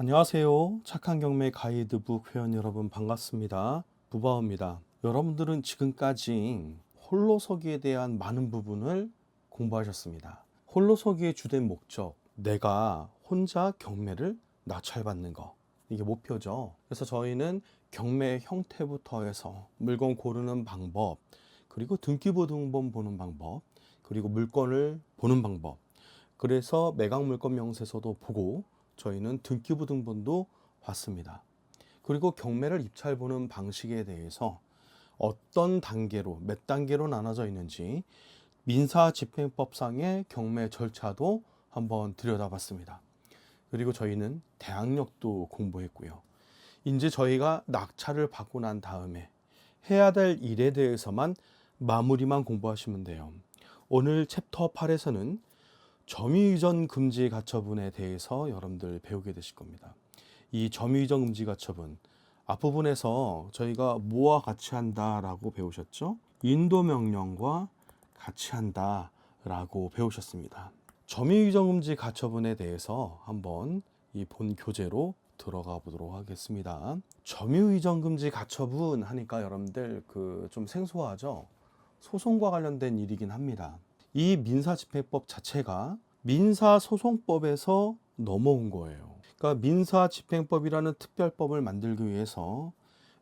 안녕하세요. 착한 경매 가이드북 회원 여러분 반갑습니다. 부바입니다. 여러분들은 지금까지 홀로서기에 대한 많은 부분을 공부하셨습니다. 홀로서기의 주된 목적, 내가 혼자 경매를 낙찰받는 거. 이게 목표죠. 그래서 저희는 경매 형태부터 해서 물건 고르는 방법, 그리고 등기부 등본 보는 방법, 그리고 물건을 보는 방법, 그래서 매각 물건 명세서도 보고 저희는 등기부 등본도 봤습니다. 그리고 경매를 입찰 보는 방식에 대해서 어떤 단계로 몇 단계로 나눠져 있는지 민사 집행법상의 경매 절차도 한번 들여다봤습니다. 그리고 저희는 대항력도 공부했고요. 이제 저희가 낙찰을 받고 난 다음에 해야 될 일에 대해서만 마무리만 공부하시면 돼요. 오늘 챕터 8에서는 점유이전 금지 가처분에 대해서 여러분들 배우게 되실 겁니다. 이 점유이전 금지 가처분 앞부분에서 저희가 뭐와 같이 한다라고 배우셨죠? 인도 명령과 같이 한다라고 배우셨습니다. 점유이전 금지 가처분에 대해서 한번 이 본 교재로 들어가 보도록 하겠습니다. 점유이전 금지 가처분 하니까 여러분들 그 좀 생소하죠? 소송과 관련된 일이긴 합니다. 이 민사집행법 자체가 민사소송법에서 넘어온 거예요. 그러니까 민사집행법이라는 특별법을 만들기 위해서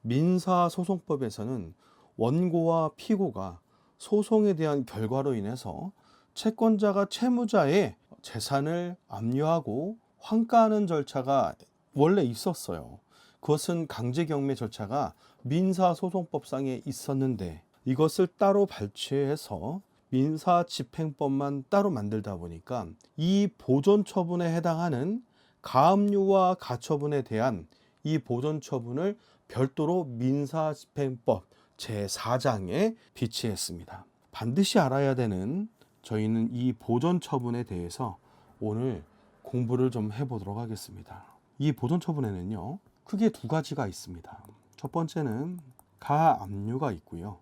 민사소송법에서는 원고와 피고가 소송에 대한 결과로 인해서 채권자가 채무자의 재산을 압류하고 환가하는 절차가 원래 있었어요. 그것은 강제경매 절차가 민사소송법상에 있었는데 이것을 따로 발췌해서 민사 집행법만 따로 만들다 보니까 이 보존 처분에 해당하는 가압류와 가처분에 대한 이 보존 처분을 별도로 민사 집행법 제4장에 비치했습니다. 반드시 알아야 되는 저희는 이 보존 처분에 대해서 오늘 공부를 좀 해보도록 하겠습니다. 이 보존 처분에는요, 크게 두 가지가 있습니다. 첫 번째는 가압류가 있고요.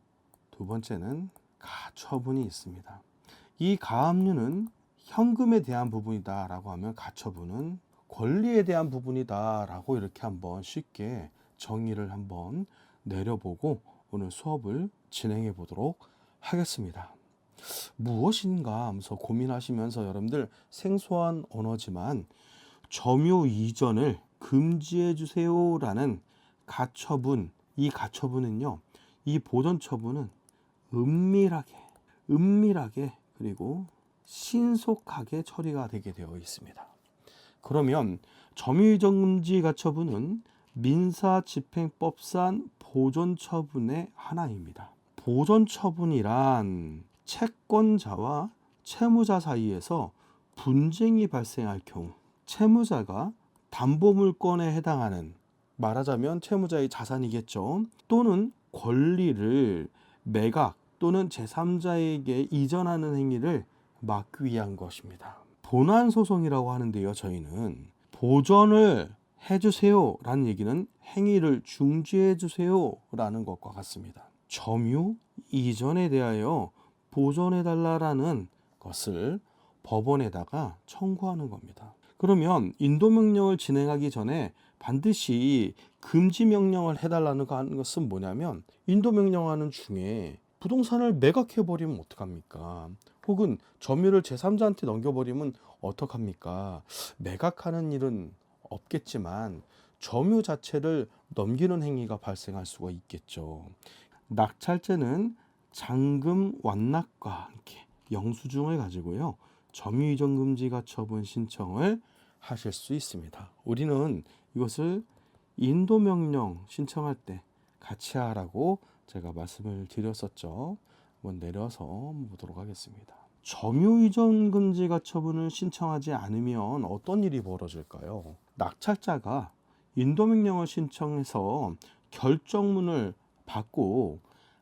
두 번째는 가처분이 있습니다. 이 가압류는 현금에 대한 부분이다라고 하면 가처분은 권리에 대한 부분이다라고 이렇게 한번 쉽게 정의를 한번 내려보고 오늘 수업을 진행해 보도록 하겠습니다. 무엇인가 하면서 고민하시면서 여러분들 생소한 언어지만 점유 이전을 금지해 주세요라는 가처분 이 가처분은요 이 보전 처분은 은밀하게 은밀하게 그리고 신속하게 처리가 되게 되어 있습니다. 그러면 점유이전 금지 가처분은 민사집행법상 보존 처분의 하나입니다. 보존 처분이란 채권자와 채무자 사이에서 분쟁이 발생할 경우 채무자가 담보물건에 해당하는 말하자면 채무자의 자산이겠죠. 또는 권리를 매각 또는 제3자에게 이전하는 행위를 막기 위한 것입니다. 본안 소송이라고 하는데요. 저희는 보전을 해주세요 라는 얘기는 행위를 중지해 주세요 라는 것과 같습니다. 점유 이전에 대하여 보전해 달라라는 것을 법원에다가 청구하는 겁니다. 그러면 인도 명령을 진행하기 전에 반드시 금지 명령을 해달라는 것은 뭐냐면 인도 명령하는 중에 부동산을 매각해 버리면 어떡합니까? 혹은 점유를 제3자한테 넘겨버리면 어떡합니까? 매각하는 일은 없겠지만 점유 자체를 넘기는 행위가 발생할 수가 있겠죠. 낙찰죄는 잔금 완납과 함께 영수증을 가지고요. 점유 이전 금지 가 처분 신청을 하실 수 있습니다. 우리는 이것을 인도 명령 신청할 때 같이 하라고 제가 말씀을 드렸었죠. 한번 내려서 보도록 하겠습니다. 점유 이전 금지 가처분을 신청하지 않으면 어떤 일이 벌어질까요? 낙찰자가 인도 명령을 신청해서 결정문을 받고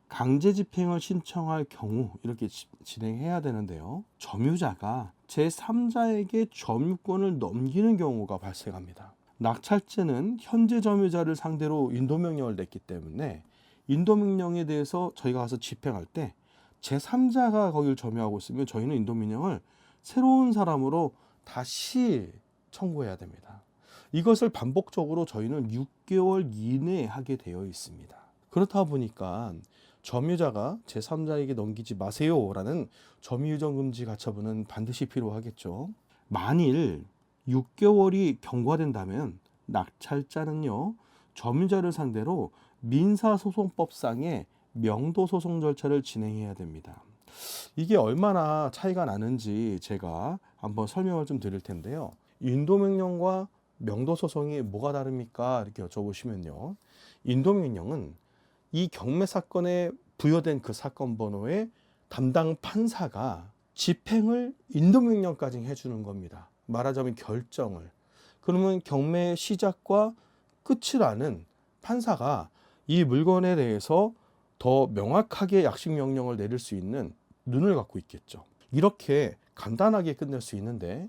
강제 집행을 신청할 경우 이렇게 지- 진행해야 되는데요. 점유자가 제3자에게 점유권을 넘기는 경우가 발생합니다. 낙찰죄는 현재 점유자를 상대로 인도 명령을 냈기 때문에 인도 명령에 대해서 저희가 가서 집행할 때 제3자가 거기를 점유하고 있으면 저희는 인도 명령을 새로운 사람으로 다시 청구해야 됩니다. 이것을 반복적으로 저희는 6개월 이내에 하게 되어 있습니다. 그렇다 보니까 점유자가 제3자에게 넘기지 마세요라는 점유유전 금지 가처분은 반드시 필요하겠죠. 만일 6개월이 경과된다면 낙찰자는요 점유자를 상대로 민사소송법상의 명도소송 절차를 진행해야 됩니다. 이게 얼마나 차이가 나는지 제가 한번 설명을 좀 드릴 텐데요. 인도명령과 명도소송이 뭐가 다릅니까? 이렇게 여쭤보시면요. 인도명령은 이 경매 사건에 부여된 그 사건 번호에 담당 판사가 집행을 인도명령까지 해주는 겁니다. 말하자면 결정을. 그러면 경매의 시작과 끝을 아는 판사가 이 물건에 대해서 더 명확하게 약식 명령을 내릴 수 있는 눈을 갖고 있겠죠. 이렇게 간단하게 끝낼 수 있는데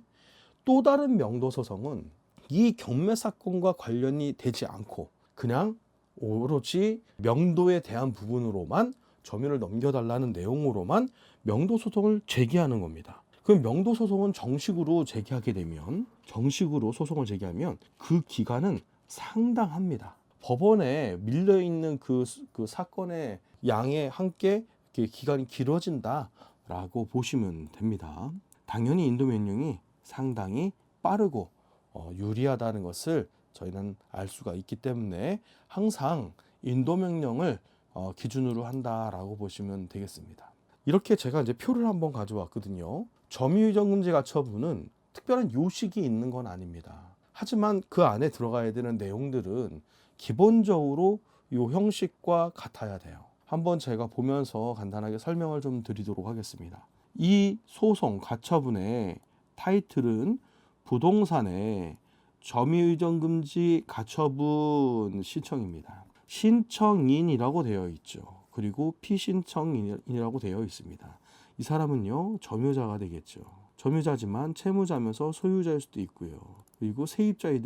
또 다른 명도 소송은 이 경매 사건과 관련이 되지 않고 그냥 오로지 명도에 대한 부분으로만 점유를 넘겨달라는 내용으로만 명도 소송을 제기하는 겁니다. 그럼 명도 소송은 정식으로 제기하게 되면 정식으로 소송을 제기하면 그 기간은 상당합니다. 법원에 밀려 있는 그, 그 사건의 양에 함께 기간이 길어진다라고 보시면 됩니다. 당연히 인도 명령이 상당히 빠르고 어, 유리하다는 것을 저희는 알 수가 있기 때문에 항상 인도 명령을 어, 기준으로 한다라고 보시면 되겠습니다. 이렇게 제가 이제 표를 한번 가져왔거든요. 점유유전금지 가처분은 특별한 요식이 있는 건 아닙니다. 하지만 그 안에 들어가야 되는 내용들은 기본적으로 요 형식과 같아야 돼요. 한번 제가 보면서 간단하게 설명을 좀 드리도록 하겠습니다. 이 소송 가처분의 타이틀은 부동산의 점유의전 금지 가처분 신청입니다. 신청인이라고 되어 있죠. 그리고 피신청인이라고 되어 있습니다. 이 사람은요 점유자가 되겠죠. 점유자지만 채무자면서 소유자일 수도 있고요. 그리고 세입자일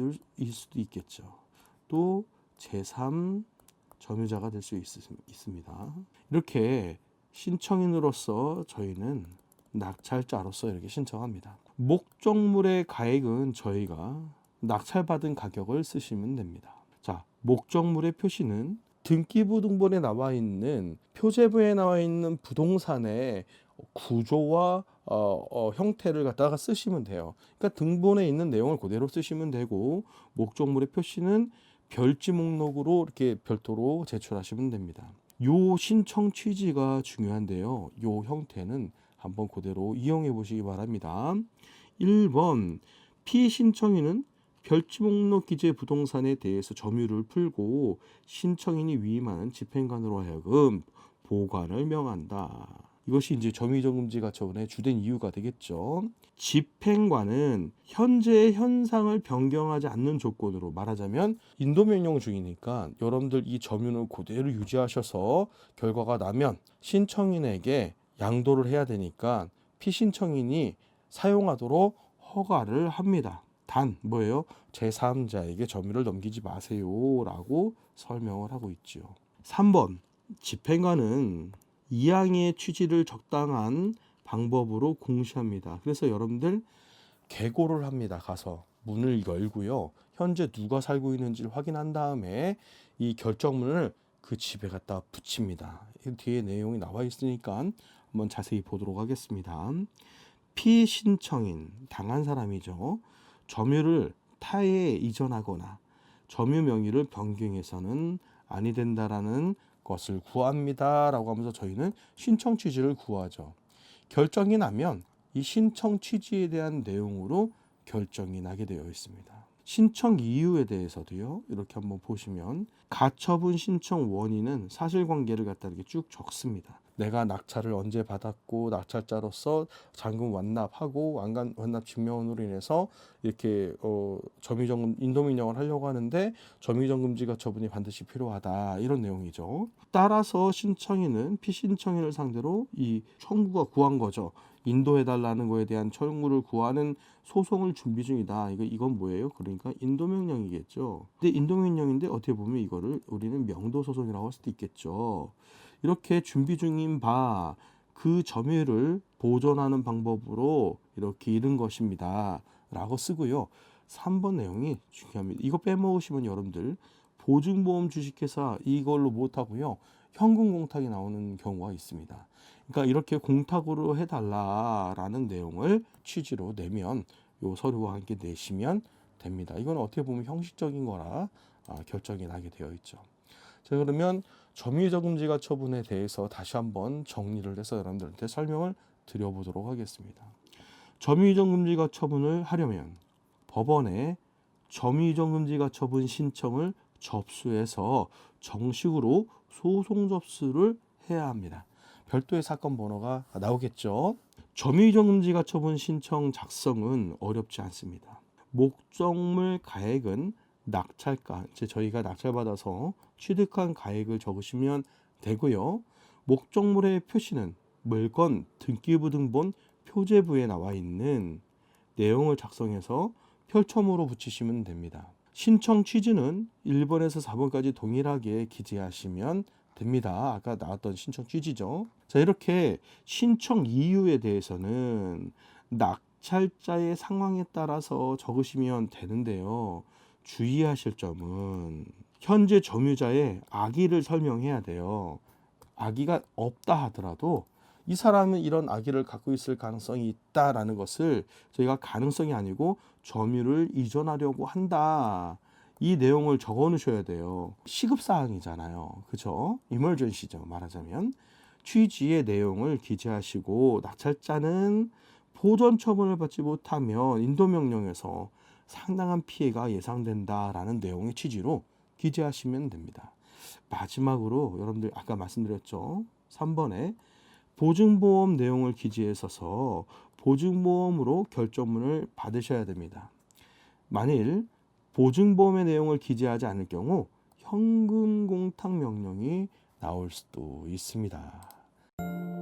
수도 있겠죠. 또 제3 점유자가 될 수 있습니다. 이렇게 신청인으로서 저희는 낙찰자로서 이렇게 신청합니다. 목적물의 가액은 저희가 낙찰받은 가격을 쓰시면 됩니다. 자, 목적물의 표시는 등기부 등본에 나와 있는 표제부에 나와 있는 부동산의 구조와 어, 어, 형태를 갖다가 쓰시면 돼요. 그러니까 등본에 있는 내용을 그대로 쓰시면 되고 목적물의 표시는 별지 목록으로 이렇게 별도로 제출하시면 됩니다. 요 신청 취지가 중요한데요. 요 형태는 한번 그대로 이용해 보시기 바랍니다. 1번 피신청인은 별지 목록 기재 부동산에 대해서 점유를 풀고 신청인이 위임하는 집행관으로 하여금 보관을 명한다. 이것이 이제 점유정금지 가처분의 주된 이유가 되겠죠. 집행관은 현재의 현상을 변경하지 않는 조건으로 말하자면 인도명령 중이니까 여러분들 이 점유는 그대로 유지하셔서 결과가 나면 신청인에게 양도를 해야 되니까 피신청인이 사용하도록 허가를 합니다. 단 뭐예요? 제3자에게 점유를 넘기지 마세요라고 설명을 하고 있지요. 3번 집행관은 이양의 취지를 적당한 방법으로 공시합니다. 그래서 여러분들 개고를 합니다. 가서 문을 열고요. 현재 누가 살고 있는지를 확인한 다음에 이 결정문을 그 집에 갖다 붙입니다. 뒤에 내용이 나와 있으니까 한번 자세히 보도록 하겠습니다. 피신청인 당한 사람이죠. 점유를 타에 이전하거나 점유 명의를 변경해서는 아니 된다라는 것을 구합니다 라고 하면서 저희는 신청 취지를 구하죠. 결정이 나면 이 신청 취지에 대한 내용으로 결정이 나게 되어 있습니다. 신청 이유에 대해서도요. 이렇게 한번 보시면 가처분 신청 원인은 사실관계를 갖다 이렇게 쭉 적습니다. 내가 낙찰을 언제 받았고 낙찰자로서 잔금 완납하고 완간 완납 증명으로 인해서 이렇게 어 점유정금 인도민영을 하려고 하는데 점유정금지가 처분이 반드시 필요하다 이런 내용이죠. 따라서 신청인은 피신청인을 상대로 이 청구가 구한 거죠. 인도해달라는 거에 대한 청구를 구하는 소송을 준비 중이다. 이거 이건 뭐예요? 그러니까 인도명령이겠죠. 근데 인도명령인데 어떻게 보면 이거를 우리는 명도소송이라고 할 수도 있겠죠. 이렇게 준비 중인 바 그 점유를 보존하는 방법으로 이렇게 이른 것입니다. 라고 쓰고요. 3번 내용이 중요합니다. 이거 빼먹으시면 여러분들 보증보험 주식회사 이걸로 못하고요. 현금 공탁이 나오는 경우가 있습니다. 그러니까 이렇게 공탁으로 해달라라는 내용을 취지로 내면 요 서류와 함께 내시면 됩니다. 이건 어떻게 보면 형식적인 거라 아, 결정이 나게 되어 있죠. 자 그러면 점유저금지가 처분에 대해서 다시 한번 정리를 해서 여러분들한테 설명을 드려보도록 하겠습니다. 점유이전금지가 처분을 하려면 법원에 점유이전금지가 처분 신청을 접수해서 정식으로 소송 접수를 해야 합니다. 별도의 사건 번호가 나오겠죠. 점유이전금지가 처분 신청 작성은 어렵지 않습니다. 목적물 가액은 낙찰가, 이제 저희가 낙찰받아서 취득한 가액을 적으시면 되고요. 목적물의 표시는 물건 등기부 등본 표제부에 나와 있는 내용을 작성해서 펼첨으로 붙이시면 됩니다. 신청 취지는 1번에서 4번까지 동일하게 기재하시면 됩니다. 아까 나왔던 신청 취지죠. 자, 이렇게 신청 이유에 대해서는 낙찰자의 상황에 따라서 적으시면 되는데요. 주의하실 점은 현재 점유자의 악의를 설명해야 돼요. 악의가 없다 하더라도 이 사람은 이런 악의를 갖고 있을 가능성이 있다라는 것을 저희가 가능성이 아니고 점유를 이전하려고 한다. 이 내용을 적어 놓으셔야 돼요. 시급 사항이잖아요. 그죠? 이멀전시죠. 말하자면 취지의 내용을 기재하시고 낙찰자는 보전 처분을 받지 못하면 인도 명령에서 상당한 피해가 예상된다라는 내용의 취지로 기재하시면 됩니다. 마지막으로 여러분들 아까 말씀드렸죠. 3번에 보증보험 내용을 기재해서서 보증보험으로 결정문을 받으셔야 됩니다. 만일 보증보험의 내용을 기재하지 않을 경우 현금 공탁 명령이 나올 수도 있습니다.